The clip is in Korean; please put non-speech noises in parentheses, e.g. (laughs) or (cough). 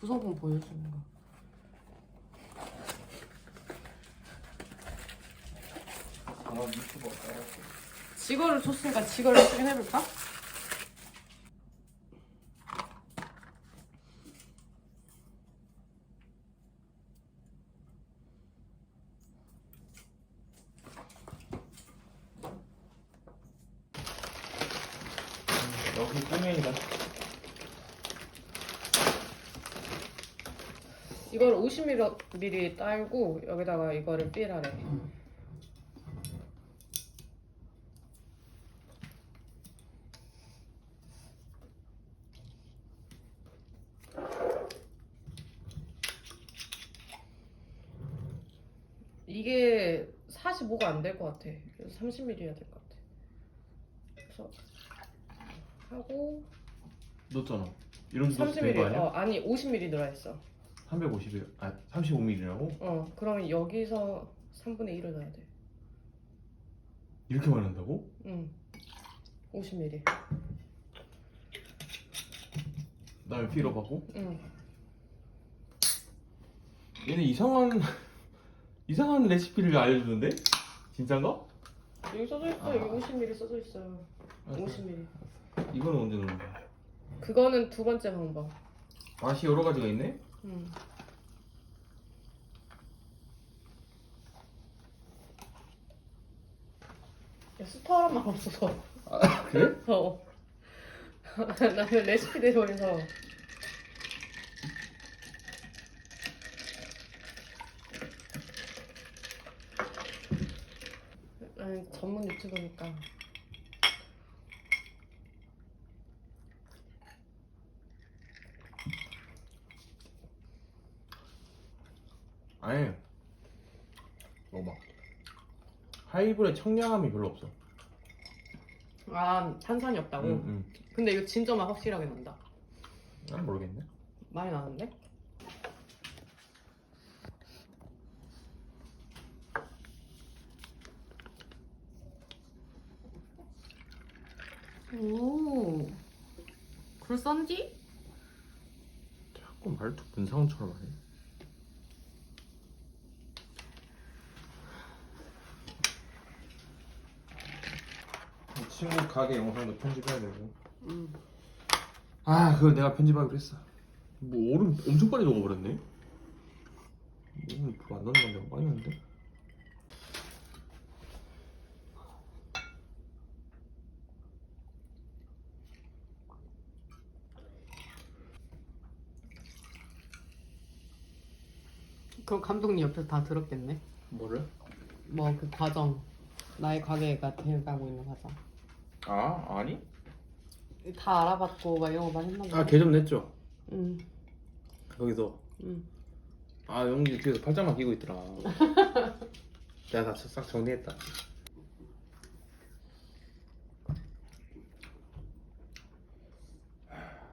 구성품 보여주는 거. 아 유튜버. 지거를 줬으니까 지거를 확인해볼까? 여기 꽁면이다. 이걸 50ml 딸고 여기다가 이거를 삘하래. 이게 45가 안 될 것 같아. 그래서 30ml야 될 것 같아. 그래서 하고 넣었잖아. 이런 거 넣어도 된거 30ml. 아니야? 어, 아니 50ml 들어있어. 350일, 아 35mm라고? 어, 그러면 여기서 3분의 1을 넣어야 돼. 이렇게 많이 한다고? 응. 50ml. 나왜 필요하고? 응. 얘네 이상한 (laughs) 이상한 레시피를 알려주는데? 진짠가? 여기 써져 있어. 아. 여기 50ml 써져 있어요. 50ml. 이거는 언제 넣는 거야? 그거는 두 번째 방법. 맛이 여러 가지가 있네? 응. 야, 스토 하나만 없어서. 아 그래? (laughs) 어. (laughs) 나는 레시피대로 해서. 아니, 전문 유튜버니까. 아니 먹어봐 하이볼에 청량함이 별로 없어 아, 탄산이 없다고? 응, 응. 근데 이거 진짜 맛 확실하게 난다. 난 모르겠네 많이 나는데? 오, 그럴싸한지? 자꾸 말투 문상처럼 하네 친구 가게 영상도 편집해야 되고 응. 아 그거 내가 편집하기로 했어 뭐 얼음 엄청 빨리 녹아버렸네 얼음 별로 안 넣는 건데 많이 넣는데 그럼 감독님 옆에서 다 들었겠네? 뭐를? 뭐 그 과정. 나의 가게가 되어가고 있는 과정. 아 아니? 다 알아봤고 막 이런 거 많이 했나 보네. 아 개점 냈죠? 응, 거기서? 응. 아 영지 뒤에서 팔짱만 끼고 있더라. (laughs) 내가 다 싹 정리했다